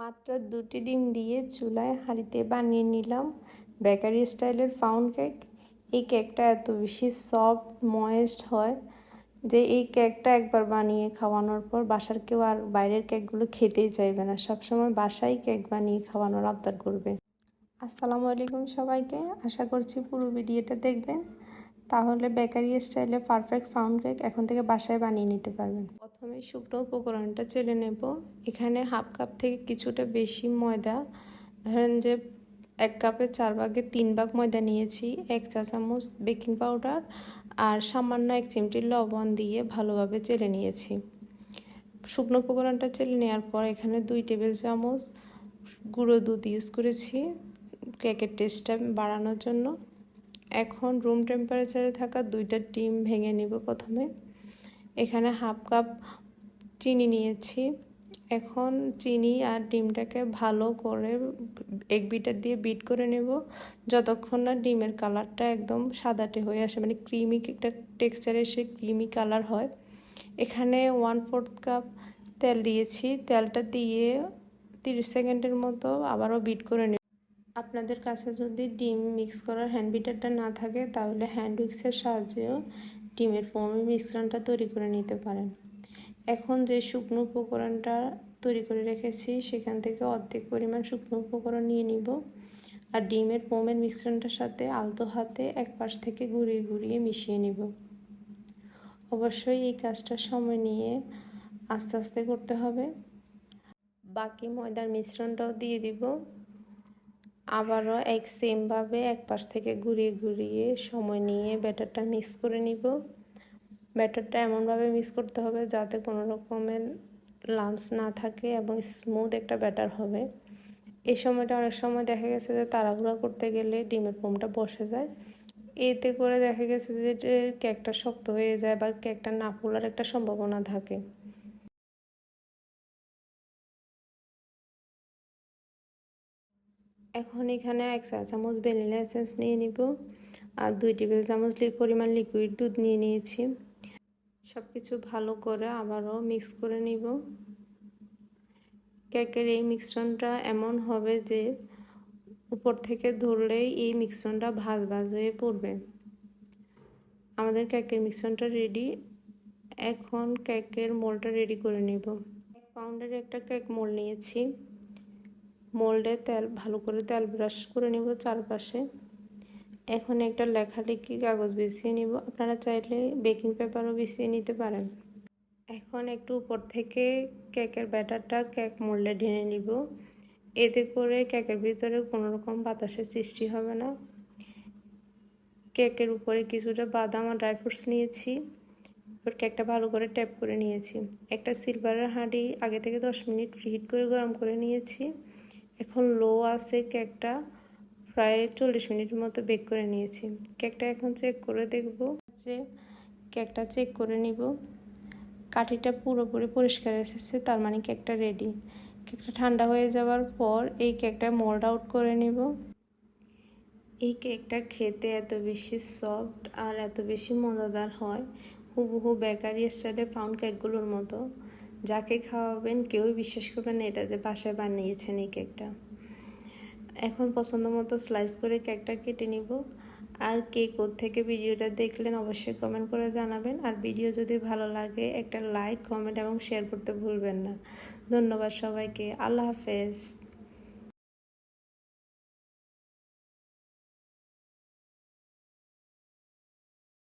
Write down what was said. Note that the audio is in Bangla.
মাত্র দুটি ডিম দিয়ে চুলায় হাঁড়িতে বানিয়ে নিলাম। বেকারি স্টাইলের ফাউন্ড কেক। এই কেকটা এত বেশি সফট, ময়েস্ট হয় যে এই কেকটা একবার বানিয়ে খাওয়ানোর পর বাসার কেউ আর বাইরের কেকগুলো খেতেই চাইবে না। সবসময় বাসায় কেক বানিয়ে খাওয়ানোর আবদার করবে। আসসালামু আলাইকুম সবাইকে। আশা করছি পুরো ভিডিওটা দেখবেন। তাহলে বেকারি স্টাইলে পারফেক্ট ফাউন্ড কেক এখন থেকে বাসায় বানিয়ে নিতে পারবেন। প্রথমে শুকনো উপকরণটা চেলে নেব। এখানে হাফ কাপ থেকে কিছুটা বেশি ময়দা। ধরেন যে এক কাপে চার ভাগে তিন ভাগ ময়দা নিয়েছি, এক চা চামচ বেকিং পাউডার আর সামান্য এক চিমটি লবণ দিয়ে ভালোভাবে চেলে নিয়েছি। শুকনো উপকরণটা চেলে নেওয়ার পর এখানে দুই টেবিল চামচ গুঁড়ো দুধ ইউজ করেছি। কেকের টেস্টটা বাড়ানোর জন্য। এখন রুম টেম্পারেচারে থাকা দুইটা ডিম ভেঙে নিব প্রথমে। এখানে হাফ কাপ চিনি নিয়েছি। এখন চিনি আর ডিমটাকে ভালো করে এক বিটার দিয়ে বিট করে নেব। যতক্ষণ না ডিমের কালারটা একদম সাদাটে হয়ে আসে মানে ক্রিমি একটা টেক্সচারে সে ক্রিমি কালার হয়। এখানে ওয়ান ফোর্থ কাপ তেল দিয়েছি। তেলটা দিয়ে তিরিশ সেকেন্ডের মতো আবারও বিট করে নেব। আপনাদের কাছে যদি ডিম মিক্স করার হ্যান্ড বিটারটা না থাকে, তাহলে হ্যান্ড উইক্সের সাহায্যেও ডিমের ফোমি মিশ্রণটা তৈরি করে নিতে পারেন। এখন যে শুকনো উপকরণটা তৈরি করে রেখেছি, সেখান থেকে অর্ধেক পরিমাণ শুকনো উপকরণ নিয়ে নিব। আর ডিমের পোমের মিশ্রণটার সাথে আলতো হাতে এক পাশ থেকে ঘুরিয়ে ঘুরিয়ে মিশিয়ে নিব। অবশ্যই এই কাজটা সময় নিয়ে আস্তে আস্তে করতে হবে। বাকি ময়দার মিশ্রণটাও দিয়ে দিব। আবারও এক সেমভাবে এক পাশ থেকে ঘুরিয়ে ঘুরিয়ে সময় নিয়ে ব্যাটারটা মিক্স করে নিব। ব্যাটারটা এমনভাবে মিক্স করতে হবে যাতে কোনো রকমের লাম্পস না থাকে এবং স্মুথ একটা ব্যাটার হবে। এই সময়টা অনেক সময় দেখা গেছে যে তাড়াহুড়া করতে গেলে ডিমের পোমটা বসে যায়। এতে করে দেখা গেছে যে কেকটা শক্ত হয়ে যায় বা কেকটা না ফুলার একটা সম্ভাবনা থাকে। এখন এখানে এক চা চামচ ভ্যানিলা এসেন্স নিয়ে নিব আর দুই টেবিল চামচ পরিমাণ লিকুইড দুধ নিয়ে নিয়েছি। সব কিছু ভালো করে আবারও মিক্স করে নিব। কেকের এই মিশ্রণটা এমন হবে যে উপর থেকে ধরলেই এই মিশ্রণটা ভাজ ভাজ হয়ে পড়বে। আমাদের কেকের মিশ্রণটা রেডি এখন কেকের মোলটা রেডি করে নেব। এক পাউন্ডের একটা কেক মোল নিয়েছি। মোল্ডে তেল, ভালো করে তেল ব্রাশ করে নিব চারপাশে। এখন একটা লেখালেখি কাগজ বিছিয়ে নিব। আপনারা চাইলে বেকিং পেপারও বিছিয়ে নিতে পারেন। এখন একটু উপর থেকে কেকের ব্যাটারটা কেক মোল্ডে ঢেনে নিব। এতে করে কেকের ভিতরে কোনো রকম বাতাসের সৃষ্টি হবে না। কেকের উপরে কিছুটা বাদাম আর ড্রাই ফ্রুটস নিয়েছি। এবার কেকটা ভালো করে ট্যাপ করে নিয়েছি। একটা সিলভারের হাঁড়ি আগে থেকে দশ মিনিট হিট করে গরম করে নিয়েছি। এখন লো আছে কেকটা। প্রায় চল্লিশ মিনিটের মতো বেক করে নিয়েছি। কেকটা এখন চেক করে দেখব। যে কেকটা চেক করে নিব। কাঠিটা পুরোপুরি পরিষ্কার এসেছে, তার মানে কেকটা রেডি কেকটা ঠান্ডা হয়ে যাওয়ার পর এই কেকটা মোল্ড আউট করে নিব। এই কেকটা খেতে এত বেশি সফট আর এত বেশি মজাদার হয়। হুবহু বেকারি স্টাইলে পাউন্ড কেকগুলোর মতো। যাকে খাওয়াবেন কেউই বিশ্বাস করবেন না এটা যে বাসায় বানিয়েছেন এই কেকটা। এখন পছন্দ মতো স্লাইস করে কেকটা কেটে নিব। আর কে থেকে ভিডিওটা দেখলেন অবশ্যই কমেন্ট করে জানাবেন। আর ভিডিও যদি ভালো লাগে, একটা লাইক কমেন্ট এবং শেয়ার করতে ভুলবেন না। ধন্যবাদ সবাইকে। আল্লাহ হাফেজ।